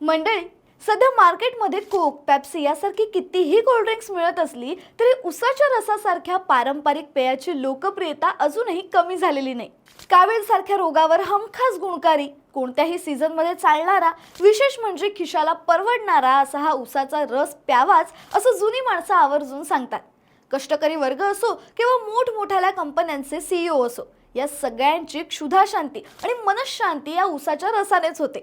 मंडळी सध्या मार्केटमध्ये कोक पॅप्सी यासारखी कितीही कोल्ड्रिंक्स मिळत असली तरी उसाच्या रसासारख्या पारंपरिक पेयाची लोकप्रियता अजूनही कमी झालेली नाही. कावेळसारख्या रोगावर हमखास गुणकारी कोणत्याही सीझनमध्ये चालणारा विशेष म्हणजे खिशाला परवडणारा असा हा उसाचा रस प्यावाच असं जुनी माणसं आवर्जून सांगतात. कष्टकरी वर्ग असो किंवा मोठमोठ्याल्या कंपन्यांचे सीईओ असो या सगळ्यांची क्षुधाशांती आणि मनशांती या उसाच्या रसानेच होते.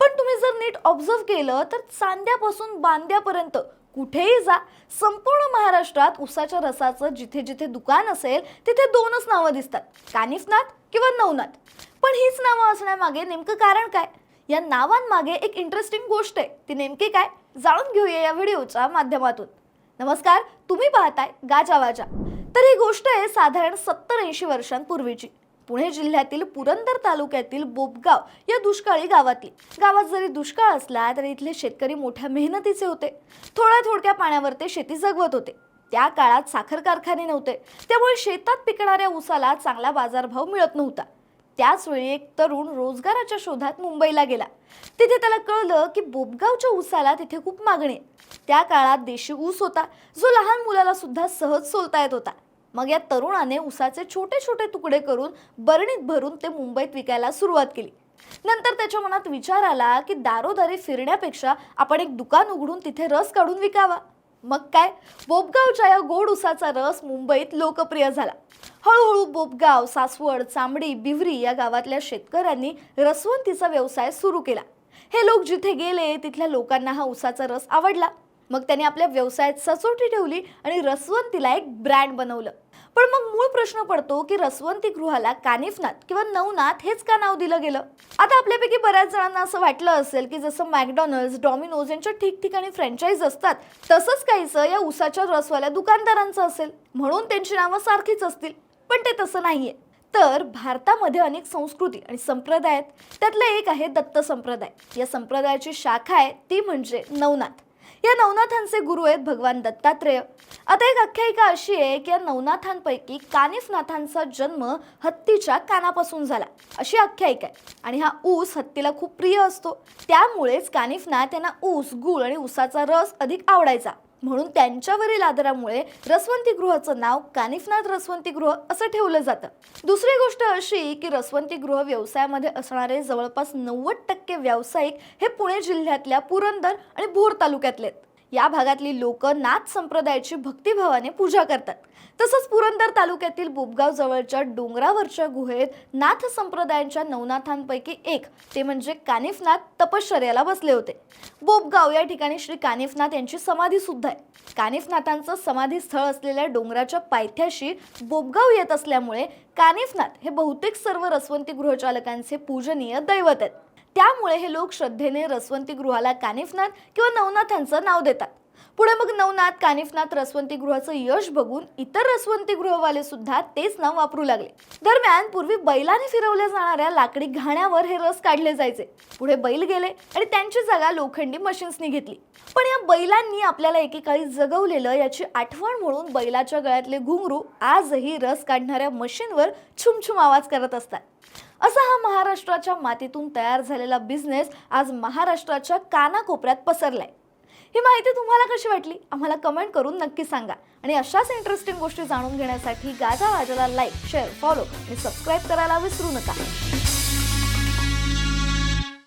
पण तुम्ही जर नीट ऑब्झर्व केलं तर चांद्यापासून बांद्यापर्यंत कुठेही जा. संपूर्ण महाराष्ट्रात उसाच्या रसाचं जिथे जिथे दुकान असेल तिथे दोनच नावं दिसतात. कानिफनाथ किंवा नवनाथ. पण हीच नावं असण्यामागे नेमकं कारण काय? या नावांमागे एक इंटरेस्टिंग गोष्ट आहे. ती नेमकी काय? जाणून घेऊया या व्हिडिओच्या माध्यमातून. नमस्कार तुम्ही पाहताय गाजा वाजा. तर ही गोष्ट आहे साधारण सत्तर ऐंशी वर्षांपूर्वीची. पुणे जिल्ह्यातील पुरंदर तालुक्यातील बोबगाव या दुष्काळी गावातली. गावात जरी दुष्काळ असला तरी इथले शेतकरी मोठ्या मेहनतीचे होते. थोड्या थोडक्या पाण्यावर ते शेती जगवत होते. त्या काळात साखर कारखाने नव्हते. त्यामुळे शेतात पिकणाऱ्या ऊसाला चांगला बाजारभाव मिळत नव्हता. त्याचवेळी एक तरुण रोजगाराच्या शोधात मुंबईला गेला. तिथे त्याला कळलं की बोबगावच्या ऊसाला तिथे खूप मागणी त्या काळात देशी ऊस होता. जो लहान मुलाला सुद्धा सहज सोलता येत होता. मग या तरुणाने उसाचे छोटे छोटे तुकडे करून बरणीत भरून ते मुंबईत विकायला सुरुवात केली. नंतर त्याच्या मनात विचार आला की दारोदारी फिरण्यापेक्षा आपण एक दुकान उघडून तिथे रस काढून विकावा. मग काय? बोबगावच्या या गोड उसाचा रस मुंबईत लोकप्रिय झाला. हळूहळू बोबगाव सासवड चांबडी बिवरी या गावातल्या शेतकऱ्यांनी रसवंतीचा व्यवसाय सुरू केला. हे लोक जिथे गेले तिथल्या लोकांना हा उसाचा रस आवडला. मग त्यांनी आपल्या व्यवसायात सचोटी ठेवली आणि रसवंतीला एक ब्रँड बनवलं. पण मग मूळ प्रश्न पडतो की रसवंती गृहाला कानिफनाथ किंवा नवनाथ हेच का नाव दिलं गेलं? आता आपल्यापैकी बऱ्याच जणांना असं वाटलं असेल की जसं मॅकडॉनल्ड्स डॉमिनोज यांच्या ठिकठिकाणी फ्रँचाईज असतात तसंच काहीचं या उसाच्या रसवाल्या दुकानदारांचं असेल. म्हणून त्यांची नावं सारखीच असतील पण ते तसं नाहीये. तर भारतामध्ये अनेक संस्कृती आणि संप्रदाय आहेत. त्यातलं एक आहे दत्त संप्रदाय. या संप्रदायाची शाखा आहे ती म्हणजे नवनाथ. या नवनाथांचे गुरु आहेत भगवान दत्तात्रेय. आता एक आख्यायिका अशी आहे की या नवनाथांपैकी कानिफनाथांचा जन्म हत्तीच्या कानापासून झाला. अशी आख्यायिका आहे. आणि हा ऊस हत्तीला खूप प्रिय असतो. त्यामुळेच कानिफनाथ यांना ऊस गुळ आणि ऊसाचा रस अधिक आवडायचा. म्हणून त्यांच्यावरील आदरामुळे रसवंतीगृहाचं नाव कानिफनाथ रसवंतीगृह असं ठेवलं जातं. दुसरी गोष्ट अशी की रसवंतीगृह व्यवसायामध्ये असणारे जवळपास नव्वद टक्के व्यावसायिक हे पुणे जिल्ह्यातल्या पुरंदर आणि भोर तालुक्यातले आहेत. या भागातली लोक नाथ संप्रदायाची भक्तिभावाने पूजा करतात. तसंच पुरंदर तालुक्यातील बोबगाव जवळच्या डोंगरावरच्या गुहेत नाथ संप्रदायांच्या नवनाथांपैकी एक ते म्हणजे कानिफनाथ तपश्चर्याला बसले होते. बोबगाव या ठिकाणी श्री कानिफनाथ यांची समाधी सुद्धा आहे. कानिफनाथांचं समाधी स्थळ असलेल्या डोंगराच्या पायथ्याशी बोबगाव येत असल्यामुळे कानिफनाथ हे बहुतेक सर्व रसवंती गृहचालकांचे पूजनीय दैवत आहेत. त्यामुळे हे लोक श्रद्धेने रसवंती गृहाला कानिफनाथ किंवा नवनाथांचं नाव देतात. पुढे मग नवनाथ कानिफनाथ रसवंती गृहाचं यश बघून इतर रसवंती गृहवाले सुद्धा तेच नाव वापरू लागले. दरम्यान पूर्वी बैलाने फिरवल्या जाणाऱ्या लाकडी घाण्यावर हे रस काढले जायचे. पुढे बैल गेले आणि त्यांची जागा लोखंडी मशीन्सनी घेतली. पण या बैलांनी आपल्याला एकेकाळी जगवलेलं याची आठवण म्हणून बैलाच्या गळ्यातले घुंगरू आजही रस काढणाऱ्या मशीनवर छुमछुम आवाज करत असतात. असा हा महाराष्ट्राच्या मातीतून तयार झालेला बिझनेस आज महाराष्ट्राच्या कानाकोपऱ्यात पसरलाय. ही माहिती तुम्हाला कशी वाटली? आम्हाला कमेंट करून नक्की सांगा. आणि अशाच इंटरेस्टिंग गोष्टी जाणून घेण्यासाठी गाजा वाजाला लाईक शेअर फॉलो आणि सबस्क्राईब करायला विसरू नका.